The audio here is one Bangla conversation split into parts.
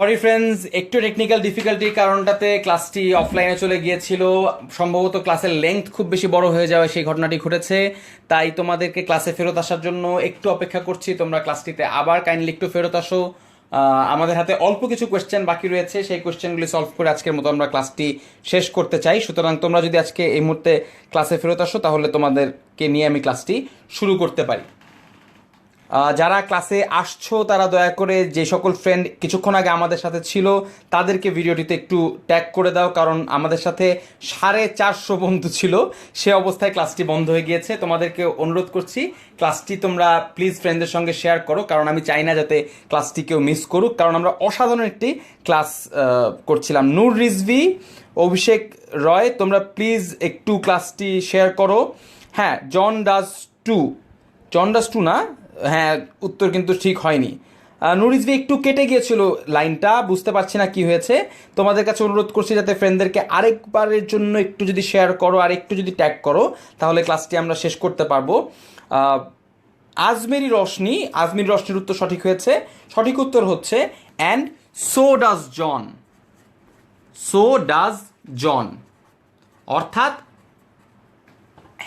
সরি ফ্রেন্ডস একটু টেকনিক্যাল ডিফিকাল্টির কারণটাতে ক্লাসটি অফলাইনে চলে গিয়েছিল। সম্ভবত ক্লাসের লেংথ খুব বেশি বড় হয়ে যাওয়ায় সেই ঘটনাটি ঘটেছে। তাই তোমাদেরকে ক্লাসে ফেরত আসার জন্য একটু অপেক্ষা করছি। তোমরা ক্লাসটিতে আবার কাইন্ডলি একটু ফেরত আসো। আমাদের হাতে অল্প কিছু কোয়েশ্চেন বাকি রয়েছে। সেই কোয়েশ্চেনগুলি সলভ করে আজকের মতো আমরা ক্লাসটি শেষ করতে চাই। সুতরাং তোমরা যদি আজকে এই মুহূর্তে ক্লাসে ফেরত আসো, তাহলে তোমাদেরকে নিয়ে আমি ক্লাসটি শুরু করতে পারি। যারা ক্লাসে আসছো, তারা দয়া করে যে সকল ফ্রেন্ড কিছুক্ষণ আগে আমাদের সাথে ছিল, তাদেরকে ভিডিওটিতে একটু ট্যাগ করে দাও, কারণ আমাদের সাথে সাড়ে চারশো বন্ধু ছিল। সে অবস্থায় ক্লাসটি বন্ধ হয়ে গিয়েছে। তোমাদেরকে অনুরোধ করছি ক্লাসটি তোমরা প্লিজ ফ্রেন্ডদের সঙ্গে শেয়ার করো, কারণ আমি চাই না যাতে ক্লাসটি কেউ মিস করুক। কারণ আমরা অসাধারণ একটি ক্লাস করছিলাম। নূর রিজভি, অভিষেক রয়, তোমরা প্লিজ একটু ক্লাসটি শেয়ার করো। হ্যাঁ John does too John does too না? হ্যাঁ উত্তর কিন্তু ঠিক হয়নি। আহ, নুরিজভি একটু কেটে গিয়েছিল লাইনটা বুঝতে পারছি না কি হয়েছে। তোমাদের কাছে অনুরোধ করছি যাতে ফ্রেন্ডদেরকে আরেকবারের জন্য একটু যদি শেয়ার করো আর একটু যদি ট্যাগ করো তাহলে ক্লাসটি আমরা শেষ করতে পারব। আজমেরি রশনি আজমেরি রশনির উত্তর সঠিক হয়েছে। সঠিক উত্তর হচ্ছে and so does John so does John অর্থাৎ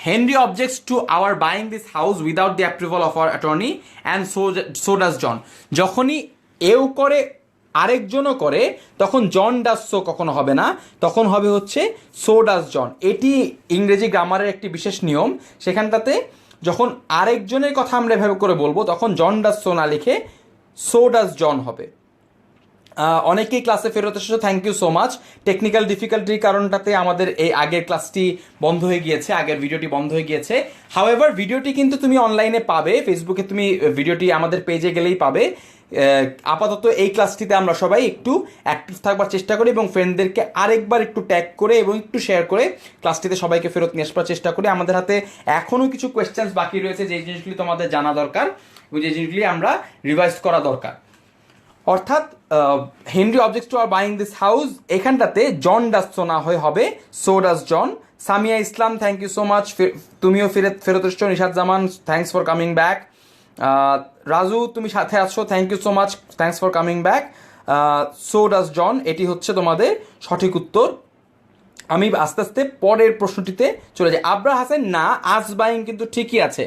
Henry objects to our buying this house without the approval of our attorney, and so so does John. যখনই এও করে, আরেকজনও করে, তখন জন ডাস সো কখনো হবে না। তখন হবে হচ্ছে সো ডাস জন এটি ইংরেজি গ্রামারের একটি বিশেষ নিয়ম। সেখানটাতে যখন আরেকজনের কথা আমরা এভাবে করে বলব, তখন জন ডাস সো না লিখে সো ডাস জন হবে। অনেকেই ক্লাসে ফেরত এসেছ thank you so much technical ডিফিকাল্টির কারণটাতে আমাদের এই আগের ক্লাসটি বন্ধ হয়ে গিয়েছে, আগের ভিডিওটি বন্ধ হয়ে গিয়েছে। হাওয়েভার ভিডিওটি কিন্তু তুমি অনলাইনে পাবে ফেসবুকে তুমি ভিডিওটি আমাদের পেজে গেলেই পাবে। আপাতত এই ক্লাসটিতে আমরা সবাই একটু অ্যাক্টিভ থাকবার চেষ্টা করি এবং ফ্রেন্ডদেরকে আরেকবার একটু ট্যাগ করে এবং একটু শেয়ার করে ক্লাসটিতে সবাইকে ফেরত নিয়ে আসবার চেষ্টা করি। আমাদের হাতে এখনও কিছু কোয়েশ্চেন্স বাকি রয়েছে, যে জিনিসগুলি তোমাদের জানা দরকার এবং যে জিনিসগুলি আমরা রিভাইজ করা দরকার। অর্থাৎ Henry objects to our buying this house এখানটাতে জন ডাস না হয়ে হবে so does John Samia Islam thank you so much তুমিও ফেরত ফেরত এসছো Nishad Zaman thanks for coming back Raju, তুমি সাথে আছো thank you so much thanks for coming back so does John এটি হচ্ছে তোমাদের সঠিক উত্তর। আমি আস্তে আস্তে পরের প্রশ্নটিতে চলে যাই। আবরা হাসান, না, আজ বাইং কিন্তু ঠিকই আছে।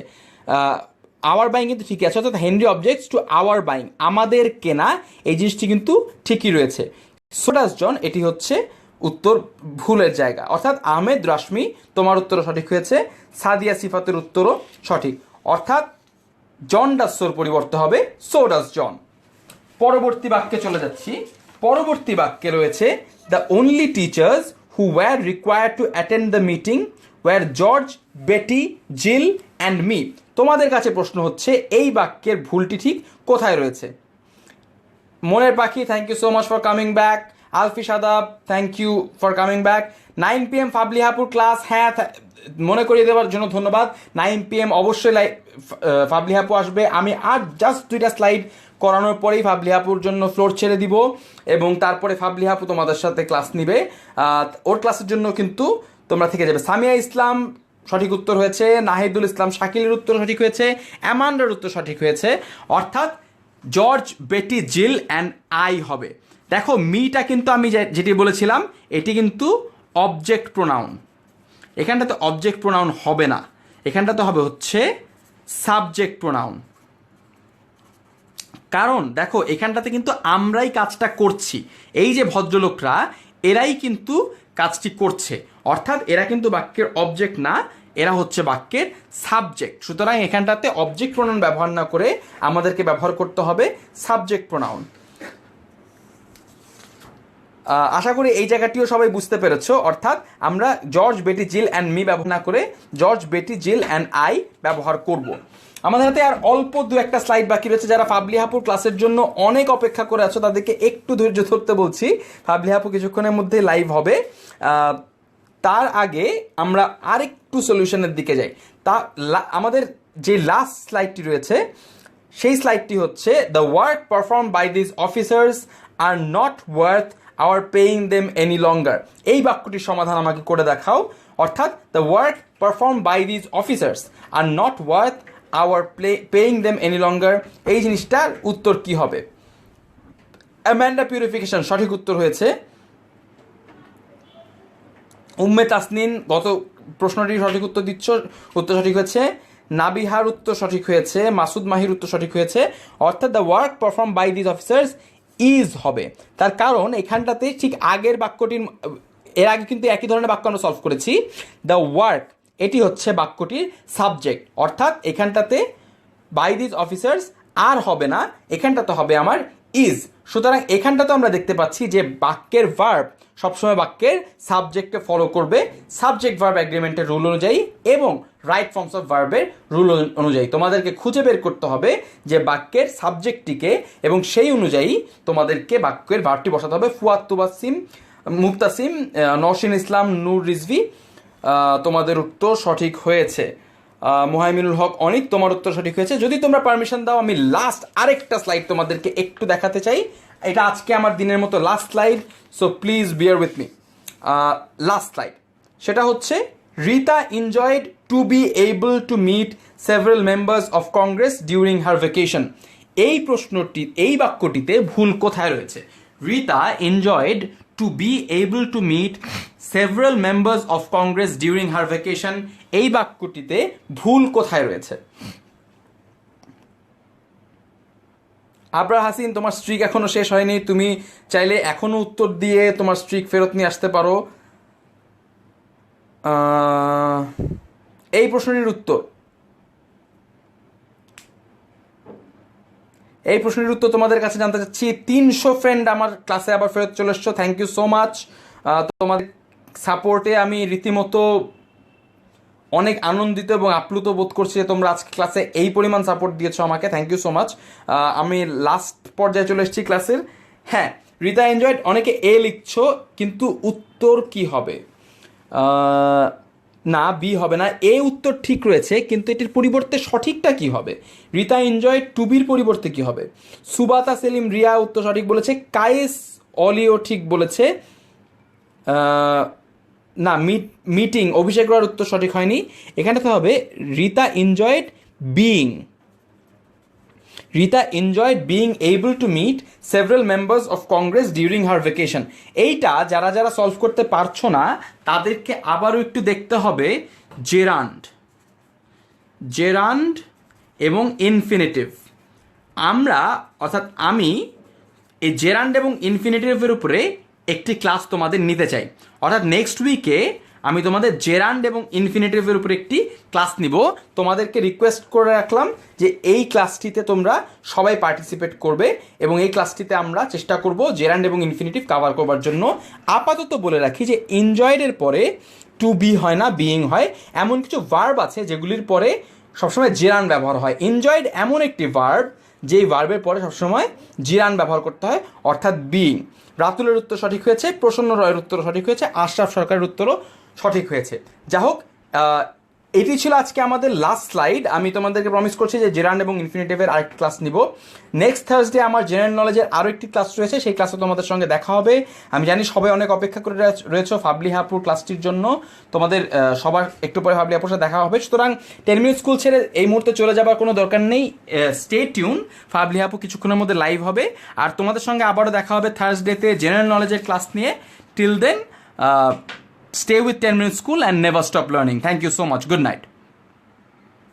আওয়ার বাইং কিন্তু ঠিকই আছে, অর্থাৎ Henry objects to our buying আমাদের কেনা, এই জিনিসটি কিন্তু ঠিকই রয়েছে। সোডাস জন এটি হচ্ছে উত্তর ভুলের জায়গা। অর্থাৎ আহমেদ রাশমি, তোমার উত্তরও সঠিক হয়েছে, সাদিয়া সিফাতের উত্তরও সঠিক। অর্থাৎ জন ডাসোর পরিবর্তে হবে সোডাস জন পরবর্তী বাক্যে চলে যাচ্ছি। পরবর্তী বাক্যে রয়েছে the only teachers who were required to attend the meeting were George Betty Jill and me তোমাদের কাছে প্রশ্ন হচ্ছে, এই বাক্যের ভুলটি ঠিক কোথায় রয়েছে? মনের পাখি thank you so much for coming back Alfi Shadab thank you for coming back nine P M ফাবলিহাপুর class হ্যাঁ মনে করিয়ে দেওয়ার জন্য ধন্যবাদ। নাইন পি এম অবশ্যই লাই ফাবলিহাপু আসবে। আমি আর জাস্ট দুইটা স্লাইড করানোর পরেই ফাবলিহাপুর জন্য ফ্লোর ছেড়ে দিব এবং তারপরে ফাবলিহাপু তোমাদের সাথে ক্লাস নিবে। ওর ক্লাসের জন্য কিন্তু তোমরা থেকে যাবে। সামিয়া ইসলাম সঠিক উত্তর হয়েছে, নাহিদুল ইসলাম শাকিলের উত্তর সঠিক হয়েছে, অ্যামান্ডার উত্তর সঠিক হয়েছে। অর্থাৎ George Betty Jill and I হবে। দেখো, মিটা কিন্তু আমি যেটি বলেছিলাম, এটি কিন্তু অবজেক্ট প্রোনাউন। এখানটাতে অবজেক্ট প্রোনাউন হবে না। এখানটাতে হবে হচ্ছে সাবজেক্ট প্রোনাউন। কারণ, দেখো, এখানটাতে কিন্তু আমরাই কাজটা করছি। এই যে ভদ্রলোকরা এরাই কিন্তু কাজটি করছে। অর্থাৎ এরা কিন্তু বাক্যের অবজেক্ট না, এরা হচ্ছে বাক্যের সাবজেক্ট সুতরাং এখানটাতে অবজেক্ট প্রোনাউন ব্যবহার না করে আমাদেরকে ব্যবহার করতে হবে সাবজেক্ট প্রোনাউন আশা করি এই জায়গাটিও সবাই বুঝতে পেরেছ। অর্থাৎ আমরা George Betty Jill and me ব্যবহার না করে George Betty Jill and I ব্যবহার করব। আমাদের হাতে আর অল্প দু একটা স্লাইড বাকি রয়েছে যারা ফাবলি হাপুর ক্লাসের জন্য অনেক অপেক্ষা করে আছো, তাদেরকে একটু ধৈর্য ধরতে বলছি। ফাবলি হাপু কিছুক্ষণের মধ্যে লাইভ হবে। তার আগে আমরা আরেকটু সলিউশনের দিকে যাই। তা আমাদের যে লাস্ট স্লাইডটি রয়েছে, সেই স্লাইডটি হচ্ছে the work perform by this officers are not worth our paying them any longer এই বাক্যটির সমাধান আমাকে করে দেখাও। অর্থাৎ the work perform by this officers are not worth our play paying them any longer এই জিনিসটার উত্তর কি হবে? অ্যাম্যান্ডা পিউরিফিকেশন সঠিক উত্তর হয়েছে। উম্মে তাসনিন, গত প্রশ্নটির সঠিক উত্তর দিচ্ছ, উত্তর সঠিক হয়েছে। নাবিহার উত্তর সঠিক হয়েছে, মাসুদ মাহির উত্তর সঠিক হয়েছে। অর্থাৎ the work perform by this officers is হবে। তার কারণ এখানটাতে ঠিক আগের বাক্যটির, এর আগে কিন্তু একই ধরনের বাক্য আমরা সলভ করেছি। দ্য ওয়ার্ক এটি হচ্ছে বাক্যটির সাবজেক্ট। অর্থাৎ এখানটাতে বাই দিস অফিসার্স আর হবে না, এখানটাতে হবে আমার ইজ সুতরাং এখানটাতে আমরা দেখতে পাচ্ছি যে বাক্যের ভার্ব সবসময় বাক্যের সাবজেক্টকে ফলো করবে। সাবজেক্ট ভার্ব অ্যাগ্রিমেন্টের রুল অনুযায়ী এবং রাইট ফর্মস অফ ভার্বের রুল অনুযায়ী। তোমাদেরকে খুঁজে বের করতে হবে যে বাক্যের সাবজেক্টটিকে এবং সেই অনুযায়ী তোমাদেরকে বাক্যের ভার্বটি বসাতে হবে। ফুয়াত তুবাসিম মুক্তাসিম নওশিন ইসলাম, নূর রিজভি তোমাদের উত্তর সঠিক হয়েছে। মুহাইমিনুল হক অনেক, তোমার উত্তর সঠিক হয়েছে। যদি তোমরা পারমিশন দাও, আমি লাস্ট আরেকটা স্লাইড তোমাদেরকে একটু দেখাতে চাই। এটা আজকে আমার দিনের মতো last slide so please bear with me last slide সেটা হচ্ছে, Rita enjoyed to be able to meet several members of Congress during her vacation এই প্রশ্নটি, এই বাক্যটিতে ভুল কোথায় রয়েছে? Rita enjoyed to be able to meet several members of Congress during her vacation এই বাক্যটিতে ভুল কোথায় রয়েছে? আবরা হাসিন, তোমার স্ট্রিক এখনও শেষ হয়নি। তুমি চাইলে এখনও উত্তর দিয়ে তোমার স্ট্রিক ফেরত নিয়ে আসতে পারো। এই প্রশ্নটির উত্তর। এই প্রশ্নের উত্তর তোমাদের কাছে জানতে চাচ্ছি। তিনশো ফ্রেন্ড আমার ক্লাসে আবার ফেরত চলে এসছো। থ্যাংক ইউ সো মাচ তোমাদের সাপোর্টে আমি রীতিমতো অনেক আনন্দিত এবং আপ্লুত বোধ করছি যে তোমরা আজকে ক্লাসে এই পরিমাণ সাপোর্ট দিয়েছ আমাকে। থ্যাংক ইউ সো মাচ আমি লাস্ট পর্যায়ে চলে এসেছি ক্লাসের হ্যাঁ রিতা এনজয়েড অনেকে এ লিখছো, কিন্তু উত্তর কি হবে? না বি হবে না। এ উত্তর ঠিক রয়েছে, কিন্তু এটির পরিবর্তে সঠিকটা কি হবে? রিতা এনজয়, টুবির পরিবর্তে কি হবে? সুবাতা, সেলিম, রিয়া উত্তর সঠিক বলেছে। কায়েস, অলিও ঠিক বলেছে। না, মিট অভিষেক রয়ের উত্তর সঠিক হয়নি। এখানে তো হবে Rita enjoyed being. Rita enjoyed being able to meet several members of Congress during her vacation এইটা যারা যারা সলভ করতে পারছ না, তাদেরকে আবারও একটু দেখতে হবে জেরান্ড জেরান্ড এবং ইনফিনিটিভ আমরা, অর্থাৎ আমি, এই জেরান্ড এবং ইনফিনিটিভের উপরে একটি ক্লাস তোমাদের নিতে চাই। অর্থাৎ নেক্সট উইকে আমি তোমাদের জেরান্ড এবং ইনফিনিটিভের উপরে একটি ক্লাস নিব। তোমাদেরকে রিকোয়েস্ট করে রাখলাম যে এই ক্লাসটিতে তোমরা সবাই পার্টিসিপেট করবে এবং এই ক্লাসটিতে আমরা চেষ্টা করব জেরান্ড এবং ইনফিনিটিভ কভার করবার জন্য। আপাতত বলে রাখি যে এনজয়েডের পরে টু বি হয় না বিইং হয়। এমন কিছু ভার্ব আছে যেগুলির পরে সবসময় জেরান ব্যবহার হয়। এনজয়েড এমন একটি ভার্ব যেই ভার্বের পরে সবসময় জিরান ব্যবহার করতে হয়, অর্থাৎ বিইং রাতুলের উত্তর সঠিক হয়েছে, প্রসন্ন রয়ের উত্তর সঠিক হয়েছে, আশরাফ সরকারের উত্তরও সঠিক হয়েছে। যা হোক এটি ছিল আজকে আমাদের লাস্ট স্লাইড আমি তোমাদেরকে প্রমিস করছি যে জেরান এবং ইনফিনিটিভের আরেকটি ক্লাস নিব। নেক্সট থার্সডে আমার জেনারেল নলেজের আরও একটি ক্লাস রয়েছে, সেই ক্লাসে তোমাদের সঙ্গে দেখা হবে। আমি জানি সবাই অনেক অপেক্ষা করে রয়েছে ফাবলি হাপুর ক্লাসটির জন্য। তোমাদের সবার একটু পরে ফাবলি হাপুর সাথে দেখা হবে। সুতরাং টেন মিনিট স্কুল ছেড়ে এই মুহূর্তে চলে যাবার কোনো দরকার নেই। স্টে টিউন ফাবলি হাপু কিছুক্ষণের মধ্যে লাইভ হবে। আর তোমাদের সঙ্গে আবারও দেখা হবে থার্সডেতে জেনারেল নলেজের ক্লাস নিয়ে। Till then stay with 10 minute school and never stop learning. Thank you so much. Good night